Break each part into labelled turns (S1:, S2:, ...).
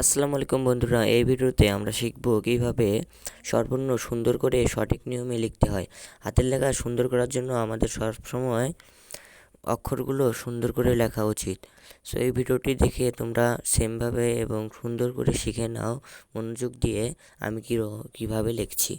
S1: আসসালামু আলাইকুম বন্ধুরা, এই ভিডিওতে আমরা শিখব কীভাবে সর্বর্ণ সুন্দর করে সঠিক নিয়মে লিখতে হয়। হাতের লেখা সুন্দর করার জন্য আমাদের সবসময় অক্ষরগুলো সুন্দর করে লেখা উচিত। সো এই ভিডিওটি দেখে তোমরা সেমভাবে এবং সুন্দর করে শিখে নাও। মনোযোগ দিয়ে আমি কী কীভাবে লিখছি।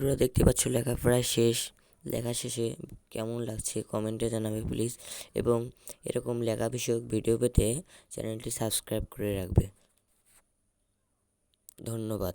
S1: বন্ধুরা দেখতে পাচ্ছ, লেখা প্রায় শেষ। লেখা শেষে কেমন লাগছে কমেন্টে জানাবে প্লিজ এবং এরকম লেখা বিষয়ক ভিডিও পেতে চ্যানেলটি সাবস্ক্রাইব করে রাখবে। ধন্যবাদ।